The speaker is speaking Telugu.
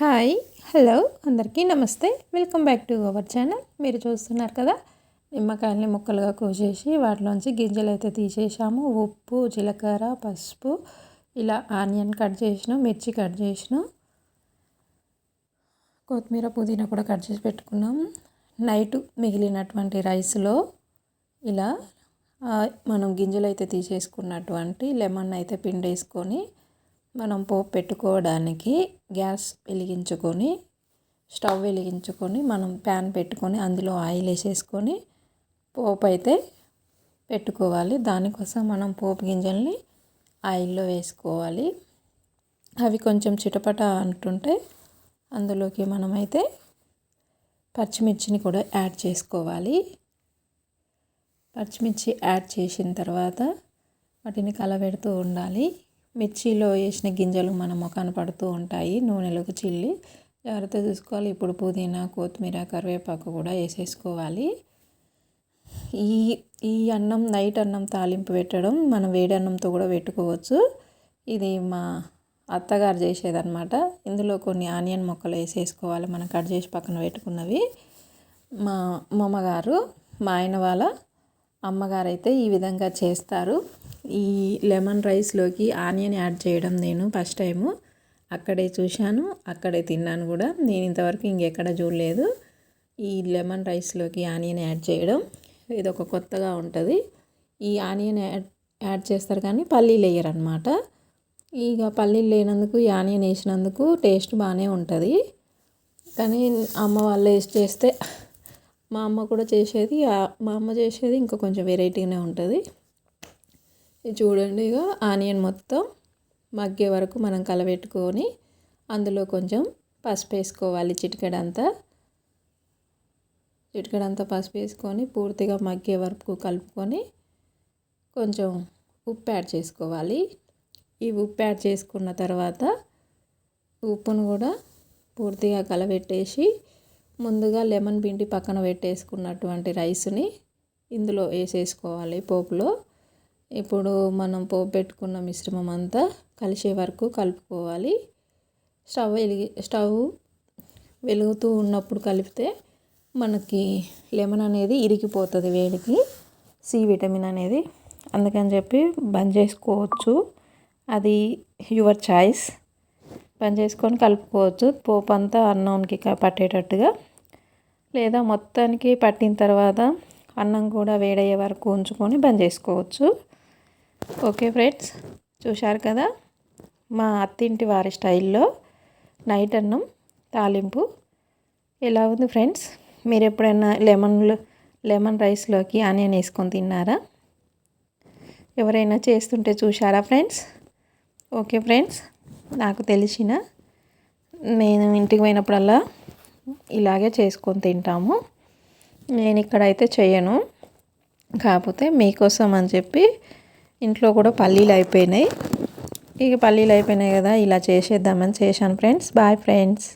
హాయ్ హలో అందరికీ నమస్తే. Welcome back to our channel. మీరు చూస్తున్నారు కదా నిమ్మకాయల్ని ముక్కలుగా కోసేసి వాటిలోంచి గింజలు అయితే తీసేసాము. ఉప్పు జీలకర్ర పసుపు ఇలా ఆనియన్ కట్ చేసిన మిర్చి కట్ చేసిన. కొత్తిమీర పుదీనా కూడా కట్ చేసి పెట్టుకున్నాం. నైట్ మిగిలినటువంటి రైస్లో ఇలా మనం గింజలు అయితే తీసేసుకున్నటువంటి లెమన్ అయితే పిండేసుకొని మనం పోపు పెట్టుకోవడానికి గ్యాస్ వెలిగించుకొని స్టవ్ వెలిగించుకొని మనం ప్యాన్ పెట్టుకొని అందులో ఆయిల్ వేసేసుకొని పోపు అయితే పెట్టుకోవాలి. దానికోసం మనం పోపు గింజల్ని ఆయిల్లో వేసుకోవాలి. అవి కొంచెం చిటపట అంటుంటే అందులోకి మనమైతే పచ్చిమిర్చిని కూడా యాడ్ చేసుకోవాలి. పచ్చిమిర్చి యాడ్ చేసిన తర్వాత వాటిని కలబెడుతూ ఉండాలి. మిర్చిలో వేసిన గింజలు మన ముఖాన పడుతూ ఉంటాయి. నూనెలోకి చిల్లి జాగ్రత్త చూసుకోవాలి. ఇప్పుడు పుదీనా కొత్తిమీర కరివేపాకు కూడా వేసేసుకోవాలి. ఈ ఈ అన్నం నైట్ అన్నం తాలింపు పెట్టడం మనం వేడి అన్నంతో కూడా పెట్టుకోవచ్చు. ఇది మా అత్తగారు చేసేదన్నమాట. ఇందులో కొన్ని ఆనియన్ మొక్కలు వేసేసుకోవాలి. మనం కట్ చేసి పక్కన పెట్టుకున్నవి. మా అమ్మగారు మా ఆయన వాళ్ళ అమ్మగారు అయితే ఈ విధంగా చేస్తారు. ఈ లెమన్ రైస్లోకి ఆనియన్ యాడ్ చేయడం నేను ఫస్ట్ టైము. అక్కడే చూశాను అక్కడే తిన్నాను కూడా. నేను ఇంతవరకు ఇంకెక్కడ చూడలేదు. ఈ లెమన్ రైస్లోకి ఆనియన్ యాడ్ చేయడం ఇది ఒక కొత్తగా ఉంటుంది. ఈ ఆనియన్ యాడ్ యాడ్ చేస్తారు కానీ పల్లీలు వేయరు అనమాట ఇక పల్లీలు లేనందుకు ఈ ఆనియన్ వేసినందుకు టేస్ట్ బాగానే ఉంటుంది. కానీ అమ్మ వాళ్ళు వేసి చేస్తే మా అమ్మ కూడా చేసేది మా అమ్మ చేసేది ఇంకా కొంచెం వెరైటీగానే ఉంటుంది. చూడండి ఇక ఆనియన్ మొత్తం మగ్గే వరకు మనం కలబెట్టుకొని అందులో కొంచెం పసుపు వేసుకోవాలి చిటికెడంతా. చిటికెడంతా పసుపు వేసుకొని పూర్తిగా మగ్గే వరకు కలుపుకొని కొంచెం ఉప్పు యాడ్ చేసుకోవాలి. ఈ ఉప్పు యాడ్ చేసుకున్న తర్వాత ఉప్పును కూడా పూర్తిగా కలబెట్టేసి ముందుగా లెమన్ పిండి పక్కన పెట్టేసుకున్నటువంటి రైస్ని ఇందులో వేసేసుకోవాలి పోపులో. ఇప్పుడు మనం పోపు పెట్టుకున్న మిశ్రమం అంతా కలిసే వరకు కలుపుకోవాలి. స్టవ్ వెలిగి స్టవ్ వెలుగుతూ ఉన్నప్పుడు కలిపితే మనకి లెమన్ అనేది ఇరిగిపోతుంది వేడికి. సి విటమిన్ అనేది. అందుకని చెప్పి బంద్ చేసుకోవచ్చు. అది యువర్ చాయిస్. బంద్ చేసుకొని కలుపుకోవచ్చు. పోపు అంతా అన్నంకి పట్టేటట్టుగా. లేదా మొత్తానికి పట్టిన తర్వాత అన్నం కూడా వేడయ్యే వరకు ఉంచుకొని బంద్ చేసుకోవచ్చు. ఓకే ఫ్రెండ్స్ చూశారు కదా? మా అత్తింటి వారి స్టైల్లో నైట్ అన్నం తాలింపు ఎలా ఉంది ఫ్రెండ్స్? మీరు ఎప్పుడైనా లెమన్లు లెమన్ రైస్లోకి ఆనియన్ వేసుకొని తిన్నారా? ఎవరైనా చేస్తుంటే చూశారా ఫ్రెండ్స్? ఓకే ఫ్రెండ్స్ నాకు తెలిసిన నేను ఇంటికి పోయినప్పుడల్లా ఇలాగే చేసుకొని తింటాము. నేను ఇక్కడైతే చేయను. కాకపోతే మీకోసం అని చెప్పి ఇంట్లో కూడా పల్లీలు అయిపోయినాయి. ఇక పల్లీలు అయిపోయినాయి కదా ఇలా చేసేద్దామని చేశాను ఫ్రెండ్స్ బాయ్ ఫ్రెండ్స్